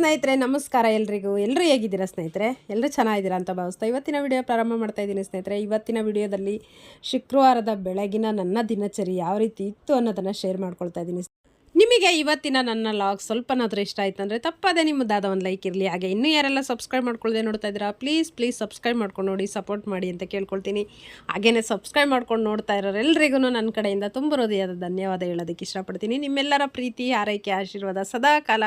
ಸ್ನೇಹಿತರೆ, ನಮಸ್ಕಾರ ಎಲ್ರಿಗೂ. ಎಲ್ಲರೂ ಹೇಗಿದ್ದೀರಾ ಸ್ನೇಹಿತರೆ? ಎಲ್ಲರೂ ಚೆನ್ನಾಗಿದ್ದೀರಾ ಅಂತ ಭಾವಿಸ್ತಾ ಇವತ್ತಿನ ವಿಡಿಯೋ ಪ್ರಾರಂಭ ಮಾಡ್ತಾ ಇದ್ದೀನಿ ಸ್ನೇಹಿತರೆ. ಇವತ್ತಿನ ವಿಡಿಯೋದಲ್ಲಿ ಶುಕ್ರವಾರದ ಬೆಳಗಿನ ನನ್ನ ದಿನಚರಿ ಯಾವ ರೀತಿ ಇತ್ತು ಅನ್ನೋದನ್ನು ಶೇರ್ ಮಾಡ್ಕೊಳ್ತಾ ಇದ್ದೀನಿ ನಿಮಗೆ ಇವತ್ತಿನ ನನ್ನ ಲಾಗ್ ಸ್ವಲ್ಪನಾದರೂ ಇಷ್ಟ ಆಯ್ತು ಅಂದರೆ ತಪ್ಪದೇ ನಿಮ್ಮದಾದ ಒಂದು ಲೈಕ್ ಇರಲಿ. ಹಾಗೆ ಇನ್ನೂ ಯಾರೆಲ್ಲ ಸಬ್ಸ್ಕ್ರೈಬ್ ಮಾಡ್ಕೊಳ್ಳದೆ ನೋಡ್ತಾ ಇದ್ದೀರಾ ಪ್ಲೀಸ್ ಪ್ಲೀಸ್ ಸಬ್ಸ್ಕ್ರೈಬ್ ಮಾಡ್ಕೊಂಡು ನೋಡಿ ಸಪೋರ್ಟ್ ಮಾಡಿ ಅಂತ ಕೇಳ್ಕೊಳ್ತೀನಿ. ಹಾಗೆಯೇ ಸಬ್ಸ್ಕ್ರೈಬ್ ಮಾಡ್ಕೊಂಡು ನೋಡ್ತಾ ಇರೋರೆಲ್ಲರಿಗೂ ನನ್ನ ಕಡೆಯಿಂದ ತುಂಬ ಹೃದಯದ ಧನ್ಯವಾದ ಹೇಳೋದಕ್ಕೆ ಇಷ್ಟಪಡ್ತೀನಿ. ನಿಮ್ಮೆಲ್ಲರ ಪ್ರೀತಿ ಆರೈಕೆ ಆಶೀರ್ವಾದ ಸದಾ ಕಾಲ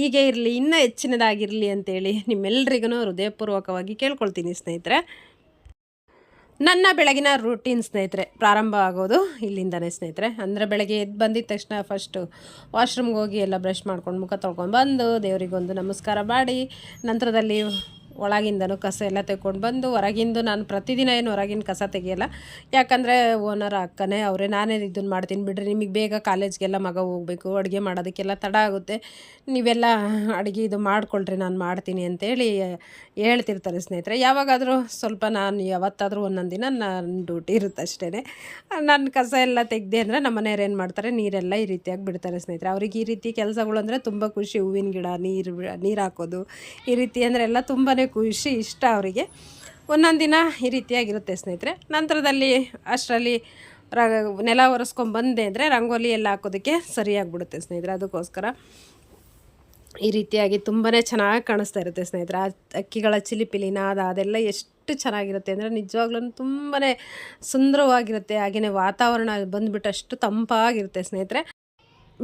ಹೀಗೆ ಇರಲಿ, ಇನ್ನೂ ಹೆಚ್ಚಿನದಾಗಿರಲಿ ಅಂತೇಳಿ ನಿಮ್ಮೆಲ್ಲರಿಗೂ ಹೃದಯಪೂರ್ವಕವಾಗಿ ಕೇಳ್ಕೊಳ್ತೀನಿ ಸ್ನೇಹಿತರೆ. ನನ್ನ ಬೆಳಗಿನ ರೂಟೀನ್ ಸ್ನೇಹಿತರೆ, ಪ್ರಾರಂಭ ಆಗೋದು ಇಲ್ಲಿಂದನೇ ಸ್ನೇಹಿತರೆ. ಅಂದರೆ ಬೆಳಗ್ಗೆ ಎದ್ದು ಬಂದಿದ ತಕ್ಷಣ ಫಸ್ಟು ವಾಶ್ರೂಮ್ಗೆ ಹೋಗಿ ಎಲ್ಲ ಬ್ರಷ್ ಮಾಡ್ಕೊಂಡು ಮುಖ ತೊಳ್ಕೊಂಡು ಬಂದು ದೇವರಿಗೊಂದು ನಮಸ್ಕಾರ ಮಾಡಿ, ನಂತರದಲ್ಲಿ ಒಳಗಿಂದನೂ ಕಸ ಎಲ್ಲ ತೆಕ್ಕೊಂಡು ಬಂದು ಹೊರಗಿಂದು ನಾನು ಪ್ರತಿದಿನ ಏನು ಹೊರಗಿನ ಕಸ ತೆಗಿಯಲ್ಲ. ಯಾಕಂದರೆ ಓನರ್ ಅಕ್ಕನೇ ಅವರೇ ನಾನೇ ಇದನ್ನು ಮಾಡ್ತೀನಿ ಬಿಡ್ರಿ, ನಿಮಗೆ ಬೇಗ ಕಾಲೇಜ್ಗೆಲ್ಲ ಮಗ ಹೋಗಬೇಕು, ಅಡುಗೆ ಮಾಡೋದಕ್ಕೆಲ್ಲ ತಡ ಆಗುತ್ತೆ. ನೀವೆಲ್ಲ ಅಡುಗೆ ಇದು ಮಾಡ್ಕೊಳ್ರಿ, ನಾನು ಮಾಡ್ತೀನಿ ಅಂತೇಳಿ ಹೇಳ್ತಿರ್ತಾರೆ ಸ್ನೇಹಿತರೆ. ಯಾವಾಗಾದರೂ ಸ್ವಲ್ಪ ನಾನು ಯಾವತ್ತಾದರೂ ಒಂದೊಂದು ದಿನ ನನ್ನ ಡ್ಯೂಟಿ ಇರುತ್ತೆ ಅಷ್ಟೇ ನನ್ನ ಕಸ ಎಲ್ಲ ತೆಗ್ದೆ ಅಂದರೆ ನಮ್ಮ ಮನೆಯವ್ರು ಏನು ಮಾಡ್ತಾರೆ, ನೀರೆಲ್ಲ ಈ ರೀತಿಯಾಗಿ ಬಿಡ್ತಾರೆ ಸ್ನೇಹಿತರೆ. ಅವ್ರಿಗೆ ಈ ರೀತಿ ಕೆಲಸಗಳು ಅಂದರೆ ತುಂಬ ಖುಷಿ, ಹೂವಿನ ಗಿಡ, ನೀರು ನೀರು ಹಾಕೋದು, ಈ ರೀತಿ ಅಂದರೆ ಎಲ್ಲ ತುಂಬಾ ಖುಷಿ ಇಷ್ಟ ಅವರಿಗೆ. ಒಂದೊಂದು ದಿನ ಈ ರೀತಿಯಾಗಿರುತ್ತೆ ಸ್ನೇಹಿತರೆ. ನಂತರದಲ್ಲಿ ಅಷ್ಟರಲ್ಲಿ ರ ನೆಲ ಒರೆಸ್ಕೊಂಡು ಬಂದೆ ಅಂದರೆ ರಂಗೋಲಿ ಎಲ್ಲ ಹಾಕೋದಕ್ಕೆ ಸರಿಯಾಗಿಬಿಡುತ್ತೆ ಸ್ನೇಹಿತರೆ, ಅದಕ್ಕೋಸ್ಕರ. ಈ ರೀತಿಯಾಗಿ ತುಂಬಾ ಚೆನ್ನಾಗಿ ಕಾಣಿಸ್ತಾ ಇರುತ್ತೆ ಸ್ನೇಹಿತರೆ. ಅಕ್ಕಿಗಳ ಚಿಲಿಪಿಲಿ ನಾದ ಅದೆಲ್ಲ ಎಷ್ಟು ಚೆನ್ನಾಗಿರುತ್ತೆ ಅಂದರೆ ನಿಜವಾಗ್ಲೂ ತುಂಬಾ ಸುಂದರವಾಗಿರುತ್ತೆ. ಹಾಗೆಯೇ ವಾತಾವರಣ ಬಂದುಬಿಟ್ಟು ಅಷ್ಟು ತಂಪಾಗಿರುತ್ತೆ ಸ್ನೇಹಿತರೆ.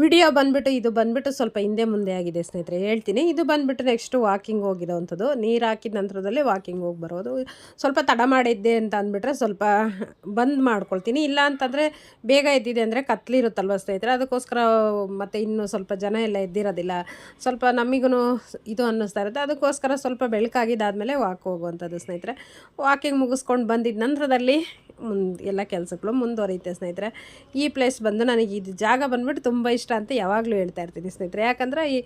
ವಿಡಿಯೋ ಬಂದುಬಿಟ್ಟು, ಇದು ಬಂದ್ಬಿಟ್ಟು ಸ್ವಲ್ಪ ಹಿಂದೆ ಮುಂದೆ ಆಗಿದೆ ಸ್ನೇಹಿತರೆ, ಹೇಳ್ತೀನಿ. ಇದು ಬಂದ್ಬಿಟ್ಟು ನೆಕ್ಸ್ಟು ವಾಕಿಂಗ್ ಹೋಗಿರೋವಂಥದ್ದು ನೀರು ಹಾಕಿದ ನಂತರದಲ್ಲಿ ವಾಕಿಂಗ್ ಹೋಗಿ ಬರೋದು. ಸ್ವಲ್ಪ ತಡ ಮಾಡಿದ್ದೆ ಅಂತ ಅಂದ್ಬಿಟ್ರೆ ಸ್ವಲ್ಪ ಬಂದ್ ಮಾಡ್ಕೊಳ್ತೀನಿ. ಇಲ್ಲ ಅಂತಂದರೆ ಬೇಗ ಎದ್ದಿದೆ ಅಂದರೆ ಕತ್ಲಿರುತ್ತಲ್ವ ಸ್ನೇಹಿತರೆ? ಅದಕ್ಕೋಸ್ಕರ ಮತ್ತು ಇನ್ನೂ ಸ್ವಲ್ಪ ಜನ ಎಲ್ಲ ಎದ್ದಿರೋದಿಲ್ಲ. ಸ್ವಲ್ಪ ನಮಗೂ ಇದು ಅನ್ನಿಸ್ತಾ ಇರುತ್ತೆ. ಅದಕ್ಕೋಸ್ಕರ ಸ್ವಲ್ಪ ಬೆಳಕಾಗಿದ್ದಾದಮೇಲೆ ವಾಕ್ ಹೋಗುವಂಥದ್ದು ಸ್ನೇಹಿತರೆ. ವಾಕಿಂಗ್ ಮುಗಿಸ್ಕೊಂಡು ಬಂದಿದ್ದ ನಂತರದಲ್ಲಿ ಮುಂದೆ ಎಲ್ಲ ಕೆಲಸಗಳು ಮುಂದುವರಿಯುತ್ತೆ ಸ್ನೇಹಿತರೆ. ಈ ಪ್ಲೇಸ್ ಬಂದು ನನಗೆ ಇದು ಜಾಗ ಬಂದ್ಬಿಟ್ಟು ತುಂಬ ಇಷ್ಟ ಅಂತ ಯಾವಾಗಲೂ ಹೇಳ್ತಾ ಇರ್ತೀನಿ ಸ್ನೇಹಿತರೆ. ಯಾಕಂದರೆ ಈ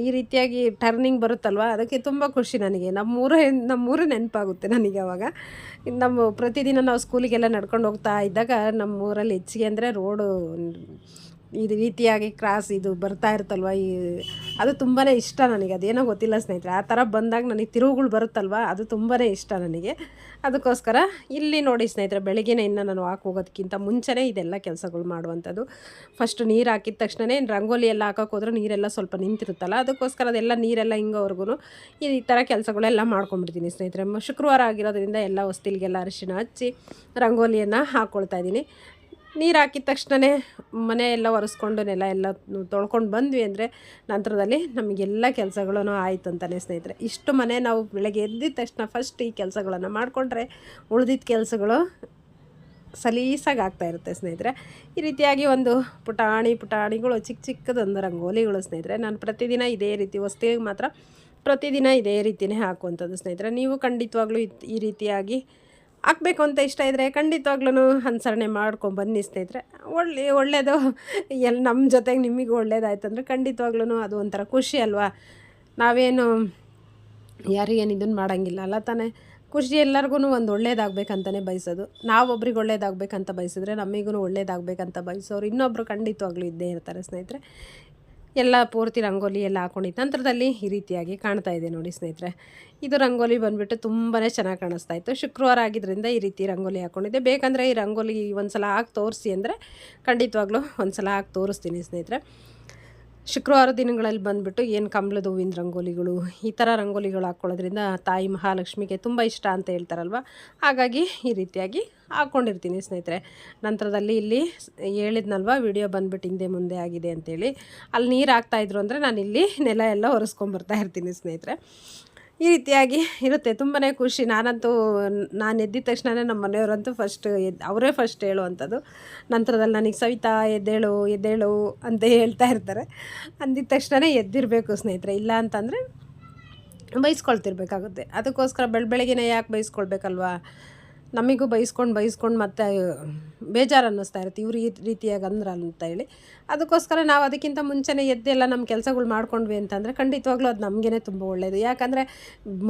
ಈ ರೀತಿಯಾಗಿ ಟರ್ನಿಂಗ್ ಬರುತ್ತಲ್ವ? ಅದಕ್ಕೆ ತುಂಬ ಖುಷಿ ನನಗೆ. ನಮ್ಮೂರ ನಮ್ಮೂರು ನೆನಪಾಗುತ್ತೆ ನನಗೆ ಅವಾಗ. ನಮ್ಮ ಪ್ರತಿದಿನ ನಾವು ಸ್ಕೂಲಿಗೆಲ್ಲ ನಡ್ಕೊಂಡು ಹೋಗ್ತಾ ಇದ್ದಾಗ ನಮ್ಮ ಊರಲ್ಲಿ ಹೆಚ್ಚಿಗೆ ಅಂದರೆ ರೋಡು ಈ ರೀತಿಯಾಗಿ ಕ್ರಾಸ್ ಇದು ಬರ್ತಾ ಇರುತ್ತಲ್ವ ಈ ಅದು ತುಂಬಾ ಇಷ್ಟ ನನಗೆ. ಅದೇನೋ ಗೊತ್ತಿಲ್ಲ ಸ್ನೇಹಿತರೆ, ಆ ಥರ ಬಂದಾಗ ನನಗೆ ತಿರುವುಗಳು ಬರುತ್ತಲ್ವ? ಅದು ತುಂಬಾ ಇಷ್ಟ ನನಗೆ. ಅದಕ್ಕೋಸ್ಕರ ಇಲ್ಲಿ ನೋಡಿ ಸ್ನೇಹಿತರೆ, ಬೆಳಗ್ಗೆನೇ ಇನ್ನು ನಾನು ವಾಕ್ ಹೋಗೋದಕ್ಕಿಂತ ಮುಂಚೆನೇ ಇದೆಲ್ಲ ಕೆಲಸಗಳು ಮಾಡುವಂಥದ್ದು. ಫಸ್ಟ್ ನೀರು ಹಾಕಿದ ತಕ್ಷಣವೇ ರಂಗೋಲಿ ಎಲ್ಲ ಹಾಕೋಕೆ ಹೋದ್ರೆ ನೀರೆಲ್ಲ ಸ್ವಲ್ಪ ನಿಂತಿರುತ್ತಲ್ಲ, ಅದಕ್ಕೋಸ್ಕರ ಅದೆಲ್ಲ ನೀರೆಲ್ಲ ಹಿಂಗೋವರೆಗೂ ಈ ಥರ ಕೆಲಸಗಳೆಲ್ಲ ಮಾಡ್ಕೊಂಬಿಡ್ತೀನಿ ಸ್ನೇಹಿತರೆ. ಶುಕ್ರವಾರ ಆಗಿರೋದ್ರಿಂದ ಎಲ್ಲ ಹೊಸ್ತಿಲಿಗೆಲ್ಲ ಅರಿಶಿನ ಹಚ್ಚಿ ರಂಗೋಲಿಯನ್ನು ಹಾಕ್ಕೊಳ್ತಾ ಇದ್ದೀನಿ. ನೀರು ಹಾಕಿದ ತಕ್ಷಣವೇ ಮನೆ ಎಲ್ಲ ಒರೆಸ್ಕೊಂಡು, ನೆಲ ಎಲ್ಲ ತೊಳ್ಕೊಂಡು ಬಂದ್ವಿ ಅಂದರೆ ನಂತರದಲ್ಲಿ ನಮಗೆಲ್ಲ ಕೆಲಸಗಳೂ ಆಯಿತು ಅಂತಲೇ ಸ್ನೇಹಿತರೆ. ಇಷ್ಟು ಮನೆ ನಾವು ಬೆಳಗ್ಗೆ ಎದ್ದಿದ ತಕ್ಷಣ ಫಸ್ಟ್ ಈ ಕೆಲಸಗಳನ್ನು ಮಾಡಿಕೊಂಡ್ರೆ ಉಳಿದಿದ್ದ ಕೆಲಸಗಳು ಸಲೀಸಾಗಿ ಆಗ್ತಾ ಇರುತ್ತೆ ಸ್ನೇಹಿತರೆ. ಈ ರೀತಿಯಾಗಿ ಒಂದು ಪುಟಾಣಿ, ಪುಟಾಣಿಗಳು, ಚಿಕ್ಕ ಚಿಕ್ಕದೊಂದು ರಂಗೋಲಿಗಳು ಸ್ನೇಹಿತರೆ. ನಾನು ಪ್ರತಿದಿನ ಇದೇ ರೀತಿ ವಸ್ತಿಗೆ ಮಾತ್ರ ಪ್ರತಿದಿನ ಇದೇ ರೀತಿಯೇ ಹಾಕುವಂಥದ್ದು ಸ್ನೇಹಿತರೆ. ನೀವು ಖಂಡಿತವಾಗ್ಲೂ ಈ ರೀತಿಯಾಗಿ ಹಾಕ್ಬೇಕು ಅಂತ ಇಷ್ಟ ಇದ್ದರೆ ಖಂಡಿತವಾಗ್ಲೂ ಅನುಸರಣೆ ಮಾಡ್ಕೊಂಡು ಬನ್ನಿ ಸ್ನೇಹಿತರೆ. ಒಳ್ಳೆ ಒಳ್ಳೆಯದು ಎಲ್ಲಿ ನಮ್ಮ ಜೊತೆಗೆ ನಿಮಗೆ ಒಳ್ಳೇದಾಯ್ತು ಅಂದರೆ ಖಂಡಿತವಾಗ್ಲೂ ಅದು ಒಂಥರ ಖುಷಿ ಅಲ್ವಾ? ನಾವೇನು ಯಾರಿಗೇನು ಇದನ್ನು ಮಾಡೋಂಗಿಲ್ಲ ಅಲ್ಲ ತಾನೇ? ಖುಷಿ ಎಲ್ಲರಿಗೂ ಒಂದು ಒಳ್ಳೇದಾಗಬೇಕಂತಲೇ ಬಯಸೋದು. ನಾವೊಬ್ರಿಗೆ ಒಳ್ಳೇದಾಗಬೇಕಂತ ಬಯಸಿದ್ರೆ ನಮಗೂ ಒಳ್ಳೇದಾಗಬೇಕಂತ ಬಯಸೋರು ಇನ್ನೊಬ್ಬರು ಖಂಡಿತವಾಗ್ಲೂ ಇದ್ದೇ ಇರ್ತಾರೆ ಸ್ನೇಹಿತರೆ. ಎಲ್ಲ ಪೂರ್ತಿ ರಂಗೋಲಿ ಎಲ್ಲ ಹಾಕೊಂಡಿದ್ದ ನಂತರದಲ್ಲಿ ಈ ರೀತಿಯಾಗಿ ಕಾಣ್ತಾ ಇದೆ ನೋಡಿ ಸ್ನೇಹಿತರೆ. ಇದು ರಂಗೋಲಿ ಬಂದುಬಿಟ್ಟು ತುಂಬಾ ಚೆನ್ನಾಗಿ ಕಾಣಿಸ್ತಾ ಇತ್ತು. ಶುಕ್ರವಾರ ಆಗಿದ್ದರಿಂದ ಈ ರೀತಿ ರಂಗೋಲಿ ಹಾಕ್ಕೊಂಡಿದ್ದೆ ಬೇಕಂದರೆ ಈ ರಂಗೋಲಿ ಒಂದು ಸಲ ಹಾಕಿ ತೋರಿಸಿ ಅಂದರೆ ಖಂಡಿತವಾಗ್ಲೂ ಒಂದು ಸಲ ಹಾಕಿ ತೋರಿಸ್ತೀನಿ ಸ್ನೇಹಿತರೆ. ಶುಕ್ರವಾರ ದಿನಗಳಲ್ಲಿ ಬಂದುಬಿಟ್ಟು ಏನು ಕಂಬಳದ ಹೂವಿನ ರಂಗೋಲಿಗಳು, ಈ ಥರ ರಂಗೋಲಿಗಳು ಹಾಕ್ಕೊಳ್ಳೋದ್ರಿಂದ ತಾಯಿ ಮಹಾಲಕ್ಷ್ಮಿಗೆ ತುಂಬ ಇಷ್ಟ ಅಂತ ಹೇಳ್ತಾರಲ್ವ? ಹಾಗಾಗಿ ಈ ರೀತಿಯಾಗಿ ಹಾಕ್ಕೊಂಡಿರ್ತೀನಿ ಸ್ನೇಹಿತರೆ. ನಂತರದಲ್ಲಿ ಇಲ್ಲಿ ಹೇಳಿದ್ನಲ್ವ, ವಿಡಿಯೋ ಬಂದುಬಿಟ್ಟು ಹಿಂದೆ ಮುಂದೆ ಆಗಿದೆ ಅಂತೇಳಿ. ಅಲ್ಲಿ ನೀರು ಹಾಕ್ತಾಯಿದ್ರು ಅಂದರೆ ನಾನು ಇಲ್ಲಿ ನೆಲ ಎಲ್ಲ ಒರೆಸ್ಕೊಂಬರ್ತಾ ಇರ್ತೀನಿ ಸ್ನೇಹಿತರೆ. ಈ ರೀತಿಯಾಗಿ ಇರುತ್ತೆ. ತುಂಬಾ ಖುಷಿ. ನಾನಂತೂ, ನಾನು ಎದ್ದಿದ ತಕ್ಷಣ ನಮ್ಮ ಮನೆಯವರಂತೂ ಫಸ್ಟ್ ಎದ್ದು ಅವರೇ ಫಸ್ಟ್ ಹೇಳುವಂಥದ್ದು. ನಂತರದಲ್ಲಿ ನನಗೆ ಸವಿತಾ, ಎದ್ದೇಳು ಎದ್ದೇಳು ಅಂತ ಹೇಳ್ತಾ ಇರ್ತಾರೆ. ಅಂದಿದ ತಕ್ಷಣ ಎದ್ದಿರಬೇಕು ಸ್ನೇಹಿತರೆ. ಇಲ್ಲ ಅಂತಂದರೆ ಬೈಸ್ಕೊಳ್ತಿರ್ಬೇಕಾಗುತ್ತೆ. ಅದಕ್ಕೋಸ್ಕರ ಬೆಳ ಬೆಳಗ್ಗೆನೇ ಯಾಕೆ ಬೈಸ್ಕೊಳ್ಬೇಕಲ್ವಾ? ನಮಗೂ ಬೈಸ್ಕೊಂಡು ಬೈಸ್ಕೊಂಡು ಮತ್ತೆ ಬೇಜಾರು ಅನ್ನಿಸ್ತಾ ಇರುತ್ತೆ. ಇವ್ರು ಈ ರೀತಿಯಾಗಿ ಅಂದ್ರ ಅಂತ ಹೇಳಿ. ಅದಕ್ಕೋಸ್ಕರ ನಾವು ಅದಕ್ಕಿಂತ ಮುಂಚೆನೇ ಎದ್ದೆಲ್ಲ ನಮ್ಮ ಕೆಲಸಗಳು ಮಾಡ್ಕೊಂಡ್ವಿ ಅಂತಂದರೆ ಖಂಡಿತವಾಗ್ಲೂ ಅದು ನಮಗೇ ತುಂಬ ಒಳ್ಳೆಯದು ಯಾಕಂದರೆ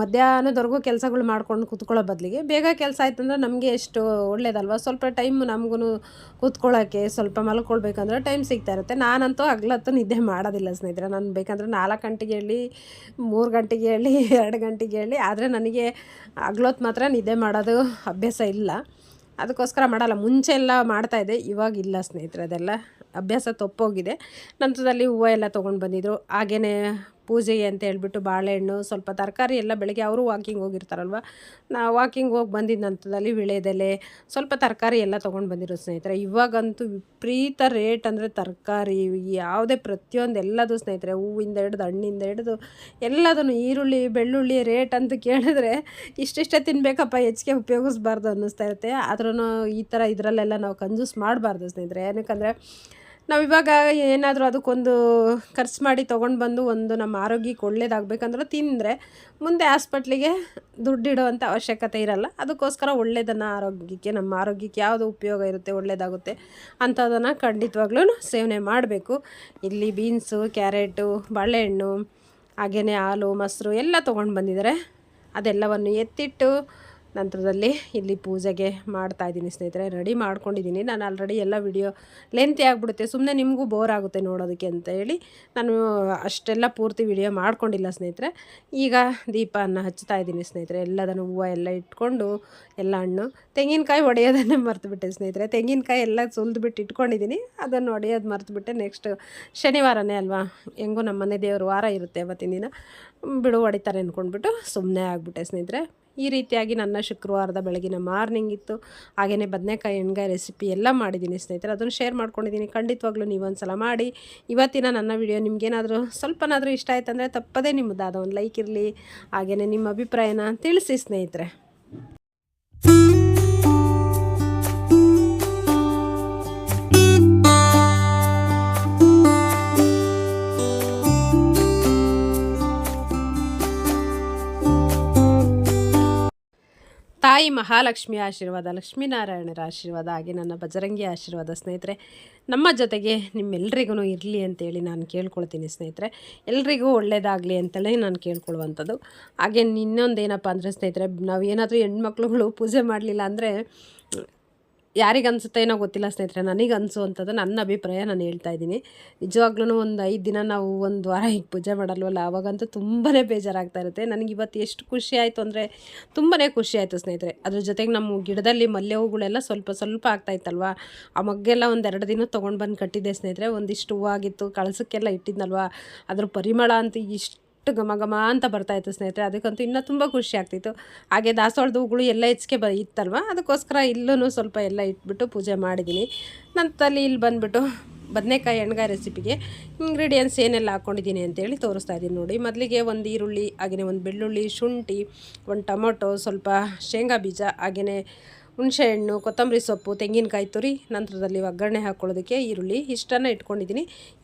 ಮಧ್ಯಾಹ್ನದವರೆಗೂ ಕೆಲಸಗಳು ಮಾಡ್ಕೊಂಡು ಕೂತ್ಕೊಳ್ಳೋ ಬದಲಿಗೆ ಬೇಗ ಕೆಲಸ ಆಯ್ತು ಅಂದರೆ ನಮಗೆ ಎಷ್ಟು ಒಳ್ಳೇದಲ್ವ? ಸ್ವಲ್ಪ ಟೈಮ್ ನಮಗೂ ಕೂತ್ಕೊಳ್ಳೋಕ್ಕೆ ಸ್ವಲ್ಪ ಮಲ್ಕೊಳ್ಬೇಕಂದ್ರೆ ಟೈಮ್ ಸಿಗ್ತಾ ಇರುತ್ತೆ. ನಾನಂತೂ ಹಗ್ಲತ್ತು ನಿದ್ದೆ ಮಾಡೋದಿಲ್ಲ ಸ್ನೇಹಿತರೆ. ನಾನು ಬೇಕಂದ್ರೆ ನಾಲ್ಕು ಗಂಟೆಗೆ ಹೇಳಿ ಮೂರು ಗಂಟೆಗೆ ಹೇಳಿ ಎರಡು ಗಂಟೆಗೆ ಹೇಳಿ ಆದರೆ ನನಗೆ ಹಗ್ಲೊತ್ತು ಮಾತ್ರ ನಿದ್ದೆ ಮಾಡೋದು ಅಭ್ಯಾಸ ಇಲ್ಲ. ಅದಕ್ಕೋಸ್ಕರ ಮಾಡಲ್ಲ. ಮುಂಚೆ ಎಲ್ಲ ಇವಾಗ ಇಲ್ಲ ಸ್ನೇಹಿತರೆ, ಅದೆಲ್ಲ ಅಭ್ಯಾಸ ತಪ್ಪೋಗಿದೆ. ನಂತರದಲ್ಲಿ ಹೂವು ಎಲ್ಲ ತೊಗೊಂಡು ಬಂದಿದ್ರು. ಹಾಗೆಯೇ ಪೂಜೆಗೆ ಅಂತ ಹೇಳ್ಬಿಟ್ಟು ಬಾಳೆಹಣ್ಣು, ಸ್ವಲ್ಪ ತರಕಾರಿ ಎಲ್ಲ ಬೆಳಗ್ಗೆ ಅವರು ವಾಕಿಂಗ್ ಹೋಗಿರ್ತಾರಲ್ವ? ನಾ ವಾಕಿಂಗ್ ಹೋಗಿ ಬಂದಿದ್ದ ನಂತರದಲ್ಲಿ ವಿಳೆದೆಲೆ ಸ್ವಲ್ಪ ತರಕಾರಿ ಎಲ್ಲ ತೊಗೊಂಡು ಬಂದಿರೋ ಸ್ನೇಹಿತರೆ. ಇವಾಗಂತೂ ವಿಪರೀತ ರೇಟ್ ಅಂದರೆ ತರಕಾರಿ, ಯಾವುದೇ ಪ್ರತಿಯೊಂದು ಎಲ್ಲದು ಸ್ನೇಹಿತರೆ. ಹೂವಿಂದ ಹಿಡ್ದು, ಹಣ್ಣಿಂದ ಹಿಡ್ದು, ಎಲ್ಲದನ್ನು ಈರುಳ್ಳಿ, ಬೆಳ್ಳುಳ್ಳಿ ರೇಟ್ ಅಂತ ಕೇಳಿದ್ರೆ ಇಷ್ಟಿಷ್ಟೇ ತಿನ್ನಬೇಕಪ್ಪ ಹೆಚ್ಚಿಗೆ ಉಪಯೋಗಿಸ್ಬಾರ್ದು ಅನ್ನಿಸ್ತಾ ಇರುತ್ತೆ. ಆದ್ರೂ ಈ ಥರ ಇದರಲ್ಲೆಲ್ಲ ನಾವು ಕಂಜೂಸ್ ಮಾಡಬಾರ್ದು ಸ್ನೇಹಿತರೆ. ಏನಕ್ಕಂದರೆ ನಾವು ಇವಾಗ ಏನಾದರೂ ಅದಕ್ಕೊಂದು ಖರ್ಚು ಮಾಡಿ ತೊಗೊಂಡು ಬಂದು ಒಂದು ನಮ್ಮ ಆರೋಗ್ಯಕ್ಕೆ ಒಳ್ಳೇದಾಗಬೇಕಂದ್ರೆ ತಿಂದರೆ ಮುಂದೆ ಹಾಸ್ಪಿಟ್ಲಿಗೆ ದುಡ್ಡಿಡುವಂಥ ಅವಶ್ಯಕತೆ ಇರಲ್ಲ. ಅದಕ್ಕೋಸ್ಕರ ಒಳ್ಳೆಯದನ್ನು ಆರೋಗ್ಯಕ್ಕೆ, ನಮ್ಮ ಆರೋಗ್ಯಕ್ಕೆ ಯಾವುದು ಉಪಯೋಗ ಇರುತ್ತೆ, ಒಳ್ಳೇದಾಗುತ್ತೆ ಅಂಥದನ್ನು ಖಂಡಿತವಾಗ್ಲೂ ಸೇವನೆ ಮಾಡಬೇಕು. ಇಲ್ಲಿ ಬೀನ್ಸು, ಕ್ಯಾರೆಟು, ಬಾಳೆಹಣ್ಣು ಹಾಗೆಯೇ ಹಾಲು, ಮೊಸರು ಎಲ್ಲ ತೊಗೊಂಡು ಬಂದಿದ್ದಾರೆ. ಅದೆಲ್ಲವನ್ನು ಎತ್ತಿಟ್ಟು ನಂತರದಲ್ಲಿ ಇಲ್ಲಿ ಪೂಜೆಗೆ ಮಾಡ್ತಾ ಇದ್ದೀನಿ ಸ್ನೇಹಿತರೆ, ರೆಡಿ ಮಾಡ್ಕೊಂಡಿದ್ದೀನಿ. ನಾನು ಆಲ್ರೆಡಿ ಎಲ್ಲ ವಿಡಿಯೋ ಲೆಂತಿ ಆಗಿಬಿಡುತ್ತೆ. ಸುಮ್ಮನೆ ನಿಮಗೂ ಬೋರ್ ಆಗುತ್ತೆ ನೋಡೋದಕ್ಕೆ ಅಂತ ಹೇಳಿ ನಾನು ಅಷ್ಟೆಲ್ಲ ಪೂರ್ತಿ ವಿಡಿಯೋ ಮಾಡ್ಕೊಂಡಿಲ್ಲ ಸ್ನೇಹಿತರೆ. ಈಗ ದೀಪವನ್ನು ಹಚ್ತಾ ಇದ್ದೀನಿ ಸ್ನೇಹಿತರೆ. ಎಲ್ಲದನ್ನು ಹೂವು ಎಲ್ಲ ಇಟ್ಕೊಂಡು, ಎಲ್ಲ ಹಣ್ಣು, ತೆಂಗಿನಕಾಯಿ ಹೊಡೆಯೋದನ್ನೇ ಮರ್ತುಬಿಟ್ಟೆ ಸ್ನೇಹಿತರೆ. ತೆಂಗಿನಕಾಯಿ ಎಲ್ಲ ಸುಲಿದ್ಬಿಟ್ಟು ಇಟ್ಕೊಂಡಿದ್ದೀನಿ. ಅದನ್ನು ಹೊಡೆಯೋದು ಮರ್ತುಬಿಟ್ಟೆ ನೆಕ್ಸ್ಟ್ ಶನಿವಾರನೇ ಅಲ್ವಾ? ಹೆಂಗೂ ನಮ್ಮ ಮನೆ ದೇವರು ವಾರ ಇರುತ್ತೆ ಅವತ್ತಿನ ದಿನ. ಬಿಡು, ಹೊಡಿತಾರೆ ಅಂದ್ಕೊಂಡ್ಬಿಟ್ಟು ಸುಮ್ಮನೆ ಆಗಿಬಿಟ್ಟೆ ಸ್ನೇಹಿತರೆ. ಈ ರೀತಿಯಾಗಿ ನನ್ನ ಶುಕ್ರವಾರದ ಬೆಳಗಿನ ಮಾರ್ನಿಂಗ್ ಇತ್ತು. ಹಾಗೆಯೇ ಬದನೆಕಾಯಿ ಎಣ್ಗಾಯಿ ರೆಸಿಪಿ ಎಲ್ಲ ಮಾಡಿದ್ದೀನಿ ಸ್ನೇಹಿತರೆ. ಅದನ್ನು ಶೇರ್ ಮಾಡ್ಕೊಂಡಿದ್ದೀನಿ. ಖಂಡಿತವಾಗ್ಲೂ ನೀವು ಒಂದು ಸಲ ಮಾಡಿ. ಇವತ್ತಿನ ನನ್ನ ವಿಡಿಯೋ ನಿಮಗೇನಾದರೂ ಸ್ವಲ್ಪನಾದರೂ ಇಷ್ಟ ಆಯ್ತು ಅಂದರೆ ತಪ್ಪದೇ ನಿಮ್ಮದಾದ ಒಂದು ಲೈಕ್ ಇರಲಿ. ಹಾಗೆಯೇ ನಿಮ್ಮ ಅಭಿಪ್ರಾಯನ ತಿಳಿಸಿ ಸ್ನೇಹಿತರೆ. ತಾಯಿ ಮಹಾಲಕ್ಷ್ಮಿಯ ಆಶೀರ್ವಾದ, ಲಕ್ಷ್ಮೀನಾರಾಯಣರ ಆಶೀರ್ವಾದ, ಹಾಗೆ ನನ್ನ ಬಜರಂಗಿ ಆಶೀರ್ವಾದ ಸ್ನೇಹಿತರೆ, ನಮ್ಮ ಜೊತೆಗೆ ನಿಮ್ಮೆಲ್ರಿಗೂ ಇರಲಿ ಅಂತೇಳಿ ನಾನು ಕೇಳ್ಕೊಳ್ತೀನಿ ಸ್ನೇಹಿತರೆ. ಎಲ್ರಿಗೂ ಒಳ್ಳೇದಾಗಲಿ ಅಂತಲೇ ನಾನು ಕೇಳ್ಕೊಳ್ಳುವಂಥದ್ದು. ಹಾಗೆ ಇನ್ನೊಂದು ಏನಪ್ಪ ಅಂದರೆ ಸ್ನೇಹಿತರೆ, ನಾವು ಏನಾದರೂ ಹೆಣ್ಮಕ್ಳುಗಳು ಪೂಜೆ ಮಾಡಲಿಲ್ಲ ಅಂದರೆ ಯಾರಿಗೆ ಅನಿಸುತ್ತೆ ಏನೋ ಗೊತ್ತಿಲ್ಲ ಸ್ನೇಹಿತರೆ ನನಗೆ ಅನಿಸುವಂಥದ್ದು ನನ್ನ ಅಭಿಪ್ರಾಯ ನಾನು ಹೇಳ್ತಾ ಇದ್ದೀನಿ. ನಿಜವಾಗ್ಲೂ ಒಂದು ಐದು ದಿನ ನಾವು ಒಂದು ವಾರ ಹೀಗೆ ಪೂಜೆ ಮಾಡಲ್ವಲ್ಲ ಆವಾಗಂತೂ ತುಂಬಾ ಬೇಜಾರಾಗ್ತಾ ಇರುತ್ತೆ. ನನಗೆ ಇವತ್ತು ಎಷ್ಟು ಖುಷಿ ಆಯಿತು ಅಂದರೆ ತುಂಬಾ ಖುಷಿ ಆಯಿತು ಸ್ನೇಹಿತರೆ. ಅದ್ರ ಜೊತೆಗೆ ನಮ್ಮ ಗಿಡದಲ್ಲಿ ಮಲ್ಲೆ ಹೂಗಳೆಲ್ಲ ಸ್ವಲ್ಪ ಸ್ವಲ್ಪ ಆಗ್ತಾ ಇತ್ತಲ್ವಾ? ಆ ಮಗ್ಗೆಲ್ಲ ಒಂದು ಎರಡು ದಿನ ತೊಗೊಂಡು ಬಂದು ಕಟ್ಟಿದ್ದೆ ಸ್ನೇಹಿತರೆ. ಒಂದಿಷ್ಟು ಹೂವಾಗಿತ್ತು, ಕಳಸಕ್ಕೆಲ್ಲ ಇಟ್ಟಿದ್ನಲ್ವ? ಅದ್ರ ಪರಿಮಳ ಅಂತ ಇಷ್ಟು ಘಮ ಘಮ ಅಂತ ಬರ್ತಾಯಿತ್ತು ಸ್ನೇಹಿತರೆ. ಅದಕ್ಕಂತೂ ಇನ್ನೂ ತುಂಬ ಖುಷಿ ಆಗ್ತಿತ್ತು. ಹಾಗೆ ದಾಸವಾಳದ ಹೂಗಳು ಎಲ್ಲ ಹೆಚ್ಚಿಗೆ ಬ ಇತ್ತಲ್ವ? ಅದಕ್ಕೋಸ್ಕರ ಇಲ್ಲೂ ಸ್ವಲ್ಪ ಎಲ್ಲ ಇಟ್ಬಿಟ್ಟು ಪೂಜೆ ಮಾಡಿದ್ದೀನಿ ನಂತರಲ್ಲಿ ಇಲ್ಲಿ ಬಂದುಬಿಟ್ಟು ಬದನೆಕಾಯಿ ಎಣ್ಗಾಯಿ ರೆಸಿಪಿಗೆ ಇಂಗ್ರೀಡಿಯೆಂಟ್ಸ್ ಏನೆಲ್ಲ ಹಾಕ್ಕೊಂಡಿದ್ದೀನಿ ಅಂತೇಳಿ ತೋರಿಸ್ತಾ ಇದ್ದೀನಿ ನೋಡಿ. ಮೊದಲಿಗೆ ಒಂದು ಈರುಳ್ಳಿ ಹಾಗೆಯೇ ಒಂದು ಬೆಳ್ಳುಳ್ಳಿ, ಶುಂಠಿ, ಒಂದು ಟೊಮೊಟೊ, ಸ್ವಲ್ಪ ಶೇಂಗಾ ಬೀಜ ಹಾಗೆಯೇ ಹುಣಸೆಹಣ್ಣು ಕೊತ್ತಂಬರಿ ಸೊಪ್ಪು, ತೆಂಗಿನಕಾಯಿ ತುರಿ, ನಂತರದಲ್ಲಿ ಒಗ್ಗರಣೆ ಹಾಕ್ಕೊಳ್ಳೋದಕ್ಕೆ ಈರುಳ್ಳಿ ಇಷ್ಟನ್ನು ಇಟ್ಕೊಂಡಿದ್ದೀನಿ.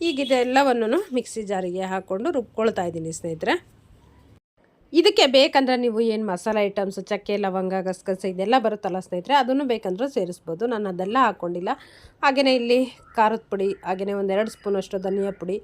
ಈಗ ಇದೆಲ್ಲವನ್ನು ಮಿಕ್ಸಿ ಜಾರಿಗೆ ಹಾಕ್ಕೊಂಡು ರುಬ್ಕೊಳ್ತಾ ಇದ್ದೀನಿ ಸ್ನೇಹಿತರೆ. ಇದಕ್ಕೆ ಬೇಕಂದ್ರೆ ನೀವು ಏನು ಮಸಾಲೆ ಐಟಮ್ಸ್, ಚಕ್ಕೆ, ಲವಂಗ, ಗಸಗಸೆ ಇದೆಲ್ಲ ಬರುತ್ತಲ್ಲ ಸ್ನೇಹಿತರೆ, ಅದನ್ನು ಬೇಕಂದ್ರೆ ಸೇರಿಸ್ಬೋದು. ನಾನು ಅದೆಲ್ಲ ಹಾಕ್ಕೊಂಡಿಲ್ಲ ಹಾಗೆಯೇ ಇಲ್ಲಿ ಖಾರದ ಪುಡಿ, ಹಾಗೆಯೇ ಒಂದೆರಡು ಸ್ಪೂನಷ್ಟು ಧನಿಯಾ ಪುಡಿ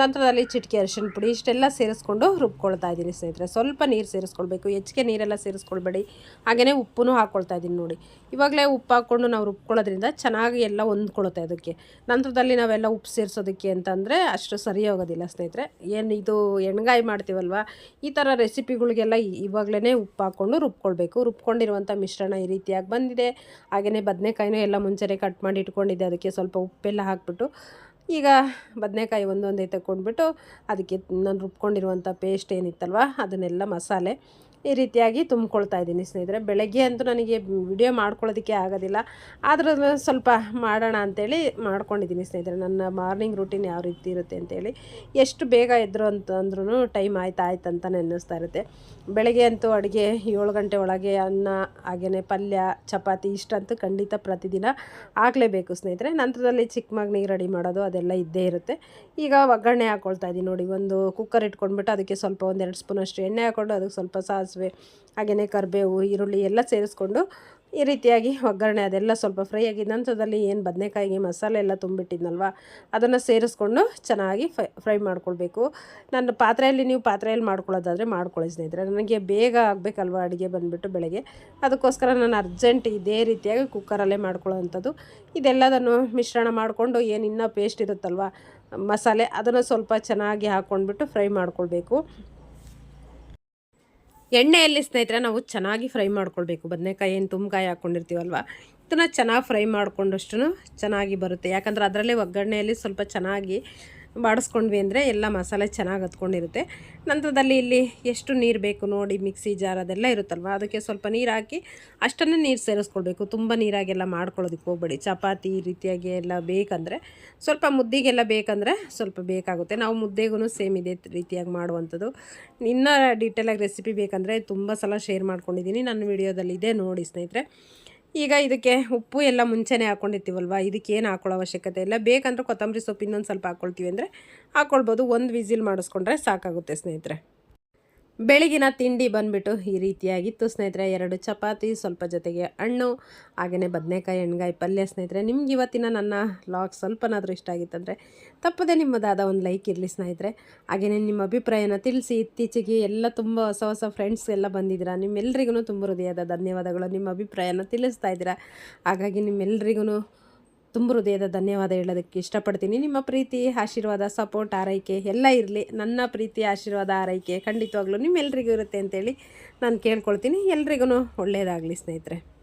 ನಂತರದಲ್ಲಿ ಚಿಟಿಕೆ, ಅರಿಶಿನ ಪುಡಿ ಇಷ್ಟೆಲ್ಲ ಸೇರಿಸ್ಕೊಂಡು ರುಬ್ಕೊಳ್ತಾ ಇದ್ದೀನಿ ಸ್ನೇಹಿತರೆ. ಸ್ವಲ್ಪ ನೀರು ಸೇರಿಸ್ಕೊಳ್ಬೇಕು. ಹೆಚ್ಚಿಗೆ ನೀರೆಲ್ಲ ಸೇರಿಸ್ಕೊಳ್ಬೇಡಿ. ಹಾಗೆಯೇ ಉಪ್ಪು ಹಾಕ್ಕೊಳ್ತಾ ಇದ್ದೀನಿ ನೋಡಿ. ಇವಾಗಲೇ ಉಪ್ಪು ಹಾಕ್ಕೊಂಡು ನಾವು ರುಬ್ಕೊಳ್ಳೋದ್ರಿಂದ ಚೆನ್ನಾಗಿ ಎಲ್ಲ ಹೊಂದ್ಕೊಳುತ್ತೆ ಅದಕ್ಕೆ. ನಂತರದಲ್ಲಿ ನಾವೆಲ್ಲ ಉಪ್ಪು ಸೇರಿಸೋದಕ್ಕೆ ಅಂತಂದರೆ ಅಷ್ಟು ಸರಿ ಹೋಗೋದಿಲ್ಲ ಸ್ನೇಹಿತರೆ. ಏನು ಇದು ಎಣ್ಗಾಯಿ ಮಾಡ್ತೀವಲ್ವ? ಈ ಥರ ರೆಸಿಪಿಗಳಿಗೆಲ್ಲ ಇವಾಗಲೇ ಉಪ್ಪು ಹಾಕ್ಕೊಂಡು ರುಬ್ಕೊಳ್ಬೇಕು. ರುಬ್ಕೊಂಡಿರುವಂಥ ಮಿಶ್ರಣ ಈ ರೀತಿಯಾಗಿ ಬಂದಿದೆ. ಹಾಗೆಯೇ ಬದನೆಕಾಯಿನೂ ಎಲ್ಲ ಮುಂಚೆನೇ ಕಟ್ ಮಾಡಿ ಇಟ್ಕೊಂಡಿದ್ದೆ. ಅದಕ್ಕೆ ಸ್ವಲ್ಪ ಉಪ್ಪೆಲ್ಲ ಹಾಕ್ಬಿಟ್ಟು ಈಗ ಬದನೆಕಾಯಿ ಒಂದೊಂದೇ ತಗೊಂಡ್ಬಿಟ್ಟು ಅದಕ್ಕೆ ನಾನು ರುಬ್ಕೊಂಡಿರುವಂಥ ಪೇಸ್ಟ್ ಏನಿತ್ತಲ್ವ ಅದನ್ನೆಲ್ಲ ಮಸಾಲೆ ಈ ರೀತಿಯಾಗಿ ತುಂಬ್ಕೊಳ್ತಾ ಇದ್ದೀನಿ ಸ್ನೇಹಿತರೆ. ಬೆಳಗ್ಗೆ ಅಂತೂ ನನಗೆ ವಿಡಿಯೋ ಮಾಡ್ಕೊಳ್ಳೋದಕ್ಕೆ ಆಗೋದಿಲ್ಲ. ಆದರೂ ಸ್ವಲ್ಪ ಮಾಡೋಣ ಅಂತೇಳಿ ಮಾಡ್ಕೊಂಡಿದ್ದೀನಿ ಸ್ನೇಹಿತರೆ. ನನ್ನ ಮಾರ್ನಿಂಗ್ ರೂಟೀನ್ ಯಾವ ರೀತಿ ಇರುತ್ತೆ ಅಂತೇಳಿ. ಎಷ್ಟು ಬೇಗ ಎದ್ರು ಅಂತಂದ್ರೂ ಟೈಮ್ ಆಯ್ತು ಆಯ್ತು ಅಂತಲೇ ಅನ್ನಿಸ್ತಾ ಇರುತ್ತೆ. ಬೆಳಗ್ಗೆ ಅಂತೂ ಅಡುಗೆ ಏಳು ಗಂಟೆ ಒಳಗೆ ಅನ್ನ ಹಾಗೆಯೇ ಪಲ್ಯ, ಚಪಾತಿ ಇಷ್ಟಂತೂ ಖಂಡಿತ ಪ್ರತಿದಿನ ಆಗಲೇಬೇಕು ಸ್ನೇಹಿತರೆ. ನಂತರದಲ್ಲಿ ಚಿಕ್ಕ ಮಗನಿಗೆ ರೆಡಿ ಮಾಡೋದು ಅದೆಲ್ಲ ಇದ್ದೇ ಇರುತ್ತೆ. ಈಗ ಒಗ್ಗರಣೆ ಹಾಕ್ಕೊಳ್ತಾ ಇದ್ದೀನಿ ನೋಡಿ. ಒಂದು ಕುಕ್ಕರ್ ಇಟ್ಕೊಂಡ್ಬಿಟ್ಟು ಅದಕ್ಕೆ ಸ್ವಲ್ಪ ಒಂದೆರಡು ಸ್ಪೂನಷ್ಟು ಎಣ್ಣೆ ಹಾಕ್ಕೊಂಡು ಅದಕ್ಕೆ ಸ್ವಲ್ಪ ಸಾಸಿವೆ ಹಾಗೆಯೇ ಕರಿಬೇವು, ಈರುಳ್ಳಿ ಎಲ್ಲ ಸೇರಿಸ್ಕೊಂಡು ಈ ರೀತಿಯಾಗಿ ಒಗ್ಗರಣೆ ಅದೆಲ್ಲ ಸ್ವಲ್ಪ ಫ್ರೈ ಆಗಿ ನಂತರದಲ್ಲಿ ಏನು ಬದನೆಕಾಯಿಗೆ ಮಸಾಲೆ ಎಲ್ಲ ತುಂಬಿಟ್ಟಿದ್ನಲ್ವ, ಅದನ್ನು ಸೇರಿಸ್ಕೊಂಡು ಚೆನ್ನಾಗಿ ಫ್ರೈ ಫ್ರೈ ಮಾಡ್ಕೊಳ್ಬೇಕು. ನನ್ನ ಪಾತ್ರೆಯಲ್ಲಿ, ನೀವು ಪಾತ್ರೆಯಲ್ಲಿ ಮಾಡ್ಕೊಳ್ಳೋದಾದರೆ ಮಾಡ್ಕೊಳ್ಳಿ ಸ್ನೇಹಿತರೆ. ನನಗೆ ಬೇಗ ಆಗಬೇಕಲ್ವ ಅಡುಗೆ ಬಂದುಬಿಟ್ಟು ಬೆಳಗ್ಗೆ. ಅದಕ್ಕೋಸ್ಕರ ನಾನು ಅರ್ಜೆಂಟ್ ಇದೇ ರೀತಿಯಾಗಿ ಕುಕ್ಕರಲ್ಲೇ ಮಾಡ್ಕೊಳ್ಳೋ ಅಂಥದ್ದು ಇದೆಲ್ಲದನ್ನು ಮಿಶ್ರಣ ಮಾಡಿಕೊಂಡು ಏನು ಇನ್ನೂ ಪೇಸ್ಟ್ ಇರುತ್ತಲ್ವ, ಮಸಾಲೆ ಅದನ್ನು ಸ್ವಲ್ಪ ಚೆನ್ನಾಗಿ ಹಾಕ್ಕೊಂಡ್ಬಿಟ್ಟು ಫ್ರೈ ಮಾಡ್ಕೊಳ್ಬೇಕು. ಎಣ್ಣೆಯಲ್ಲಿ ಸ್ನೇಹಿತರೆ ನಾವು ಚೆನ್ನಾಗಿ ಫ್ರೈ ಮಾಡ್ಕೊಳ್ಬೇಕು. ಬದನೆಕಾಯಿ ಏನು ತುಂಬಕಾಯಿ ಹಾಕ್ಕೊಂಡಿರ್ತೀವಲ್ವ? ಇದನ್ನು ಚೆನ್ನಾಗಿ ಫ್ರೈ ಮಾಡಿಕೊಂಡಷ್ಟು ಚೆನ್ನಾಗಿ ಬರುತ್ತೆ. ಯಾಕಂದ್ರೆ ಅದರಲ್ಲೇ ಒಗ್ಗರಣೆಯಲ್ಲಿ ಸ್ವಲ್ಪ ಚೆನ್ನಾಗಿ ಬಾಡಿಸ್ಕೊಂಡ್ವಿ ಅಂದರೆ ಎಲ್ಲ ಮಸಾಲೆ ಚೆನ್ನಾಗಿ ಹತ್ಕೊಂಡಿರುತ್ತೆ. ನಂತರದಲ್ಲಿ ಇಲ್ಲಿ ಎಷ್ಟು ನೀರು ಬೇಕು ನೋಡಿ ಮಿಕ್ಸಿ ಜಾರ್ ಅದೆಲ್ಲ ಇರುತ್ತಲ್ವ, ಅದಕ್ಕೆ ಸ್ವಲ್ಪ ನೀರು ಹಾಕಿ ಅಷ್ಟನ್ನು ನೀರು ಸೇರಿಸ್ಕೊಳ್ಬೇಕು. ತುಂಬ ನೀರಾಗೆಲ್ಲ ಮಾಡ್ಕೊಳ್ಳೋದಕ್ಕೆ ಹೋಗ್ಬೇಡಿ. ಚಪಾತಿ ಈ ರೀತಿಯಾಗಿ ಎಲ್ಲ ಬೇಕಂದರೆ, ಸ್ವಲ್ಪ ಮುದ್ದೆಗೆಲ್ಲ ಬೇಕಂದರೆ ಸ್ವಲ್ಪ ಬೇಕಾಗುತ್ತೆ. ನಾವು ಮುದ್ದೆಗೂ ಸೇಮ್ ಇದೇ ರೀತಿಯಾಗಿ ಮಾಡುವಂಥದ್ದು. ಇನ್ನೂ ಡೀಟೇಲಾಗಿ ರೆಸಿಪಿ ಬೇಕಂದರೆ ತುಂಬ ಸಲ ಶೇರ್ ಮಾಡ್ಕೊಂಡಿದ್ದೀನಿ. ನನ್ನ ವಿಡಿಯೋದಲ್ಲಿ ಇದೆ ನೋಡಿ ಸ್ನೇಹಿತರೆ. ಈಗ ಇದಕ್ಕೆ ಉಪ್ಪು ಎಲ್ಲ ಮುಂಚೆನೇ ಇದಕ್ಕೆ ಏನು ಹಾಕೊಳ್ಳೋ ಅವಶ್ಯಕತೆ ಇಲ್ಲ. ಬೇಕಂದ್ರೆ ಕೊತ್ತಂಬರಿ ಸೊಪ್ಪು ಇನ್ನೊಂದು ಸ್ವಲ್ಪ ಹಾಕ್ಕೊಳ್ತೀವಿ ಅಂದರೆ ಹಾಕ್ಕೊಳ್ಬೋದು ಒಂದು ವಿಸಿಲ್ ಮಾಡಿಸ್ಕೊಂಡ್ರೆ ಸಾಕಾಗುತ್ತೆ ಸ್ನೇಹಿತರೆ. ಬೆಳಗಿನ ತಿಂಡಿ ಬಂದುಬಿಟ್ಟು ಈ ರೀತಿಯಾಗಿತ್ತು ಸ್ನೇಹಿತರೆ, ಎರಡು ಚಪಾತಿ, ಸ್ವಲ್ಪ ಜೊತೆಗೆ ಹಣ್ಣು ಹಾಗೆಯೇ ಬದನೆಕಾಯಿ, ಎಣ್ಗಾಯಿ ಪಲ್ಯ ಸ್ನೇಹಿತರೆ. ನಿಮ್ಗೆ ಇವತ್ತಿನ ನನ್ನ ಲಾಗ್ ಸ್ವಲ್ಪನಾದರೂ ಇಷ್ಟ ಆಗಿತ್ತಂದರೆ ತಪ್ಪದೆ ನಿಮ್ಮದಾದ ಒಂದು ಲೈಕ್ ಇರಲಿ ಸ್ನೇಹಿತರೆ. ಹಾಗೆಯೇ ನಿಮ್ಮ ಅಭಿಪ್ರಾಯನ ತಿಳಿಸಿ. ಇತ್ತೀಚೆಗೆ ಎಲ್ಲ ತುಂಬ ಹೊಸ ಹೊಸ ಫ್ರೆಂಡ್ಸ್ ಎಲ್ಲ ಬಂದಿದ್ದೀರಾ? ನಿಮ್ಮೆಲ್ಲರಿಗೂ ತುಂಬ ಹೃದಯದ ಧನ್ಯವಾದಗಳು. ನಿಮ್ಮ ಅಭಿಪ್ರಾಯನ ತಿಳಿಸ್ತಾ ಇದ್ದೀರಾ? ಹಾಗಾಗಿ ನಿಮ್ಮೆಲ್ಲರಿಗೂ ತುಂಬ ಹೃದಯದ ಧನ್ಯವಾದ ಹೇಳೋದಕ್ಕೆ ಇಷ್ಟಪಡ್ತೀನಿ. ನಿಮ್ಮ ಪ್ರೀತಿ, ಆಶೀರ್ವಾದ, ಸಪೋರ್ಟ್, ಆರೈಕೆ ಎಲ್ಲ ಇರಲಿ. ನನ್ನ ಪ್ರೀತಿ, ಆಶೀರ್ವಾದ, ಆರೈಕೆ ಖಂಡಿತವಾಗ್ಲೂ ನಿಮ್ಮೆಲ್ಲರಿಗೂ ಇರುತ್ತೆ ಅಂತೇಳಿ ನಾನು ಕೇಳ್ಕೊಳ್ತೀನಿ. ಎಲ್ರಿಗೂ ಒಳ್ಳೆಯದಾಗಲಿ ಸ್ನೇಹಿತರೆ.